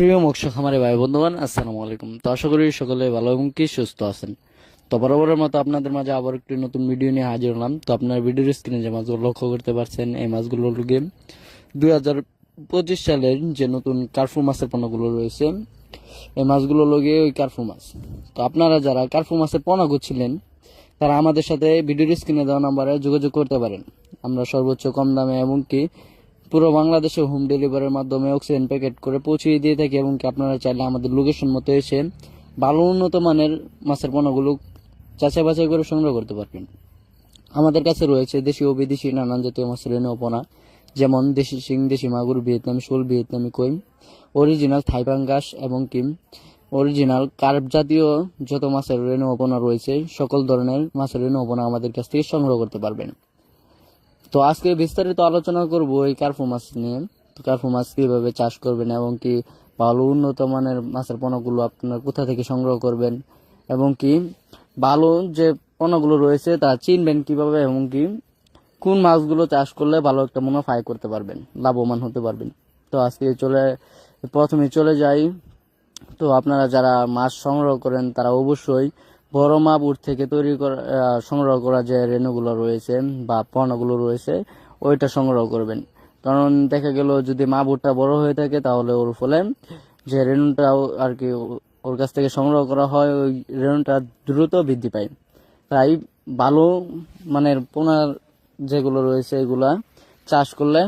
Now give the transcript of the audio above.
প্রিয় মৎস্য খামারে ভাই বন্ধুবান আসসালামু আলাইকুম। তো আশা করি সকলে ভালো এবং কি সুস্থ আছেন। তো বরাবরের মতো আপনাদের মাঝে আবার একটি নতুন ভিডিও নিয়ে হাজির হলাম। তো আপনার ভিডিওর স্ক্রিনে যে মাছগুলো লক্ষ্য করতে পারছেন, এই মাছগুলো গেম দুই হাজার পঁচিশ সালের যে নতুন কার্ফু মাছের পণ্যগুলো রয়েছে, এই মাছগুলো লগে ওই কার্ফু মাছ। তো আপনারা যারা কার্ফু মাছের পণ্য করছিলেন তারা আমাদের সাথে ভিডিওর স্ক্রিনে দেওয়া নাম্বারে যোগাযোগ করতে পারেন। আমরা সর্বোচ্চ কম দামে এমনকি পুরো বাংলাদেশে হোম ডেলিভারির মাধ্যমে অক্সিজেন প্যাকেট করে পৌঁছিয়ে দিয়ে থাকি এবং কি আপনারা চাইলে আমাদের লোকেশন মতো এসে ভালো উন্নত মানের মাছের পণ্যগুলো যাচাই বাছাই করে সংগ্রহ করতে পারবেন। আমাদের কাছে রয়েছে দেশি ও বিদেশি নানান জাতীয় মাছের রেণুপনা যেমন দেশি শিং, দেশি মাগুর, ভিয়েতনামি, শোল, ভিয়েতনামি কইম অরিজিনাল থাইপাঙ্গাস এবং কিম। অরিজিনাল কার্প জাতীয় যত মাছের রেণুপনা রয়েছে, সকল ধরনের মাছের রেণুপনা আমাদের কাছ থেকে সংগ্রহ করতে পারবেন। তো আজকে বিস্তারিত আলোচনা করব এই কার্ফু মাছ নিয়ে। তো কার্ফু মাছ কীভাবে চাষ করবেন এবং কি ভালো উন্নত মানের মাছের পণ্যগুলো আপনার কোথা থেকে সংগ্রহ করবেন এবং কি ভালো যে পণ্যগুলো রয়েছে তা চিনবেন কীভাবে এবং কি কোন মাছগুলো চাষ করলে ভালো একটা মুনাফা করতে পারবেন, লাভবান হতে পারবেন। তো আজকে চলে, প্রথমে চলে যাই। তো আপনারা যারা মাছ সংগ্রহ করেন তারা অবশ্যই বড় মাপুর থেকে তৈরি করা সংগ্রহ করা যে রেণুগুলো রয়েছে বা পণ্যগুলো রয়েছে, ওইটা সংগ্রহ করবেন। কারণ দেখা গেল যদি মাপুরটা বড় হয়ে থাকে তাহলে ওর ফলে যে রেণুটা আর কি ওর কাছ থেকে সংগ্রহ করা হয়, ওই রেণুটা দ্রুত বৃদ্ধি পায়। তাই ভালো মানের পোনার যেগুলো রয়েছে, এগুলা চাষ করলে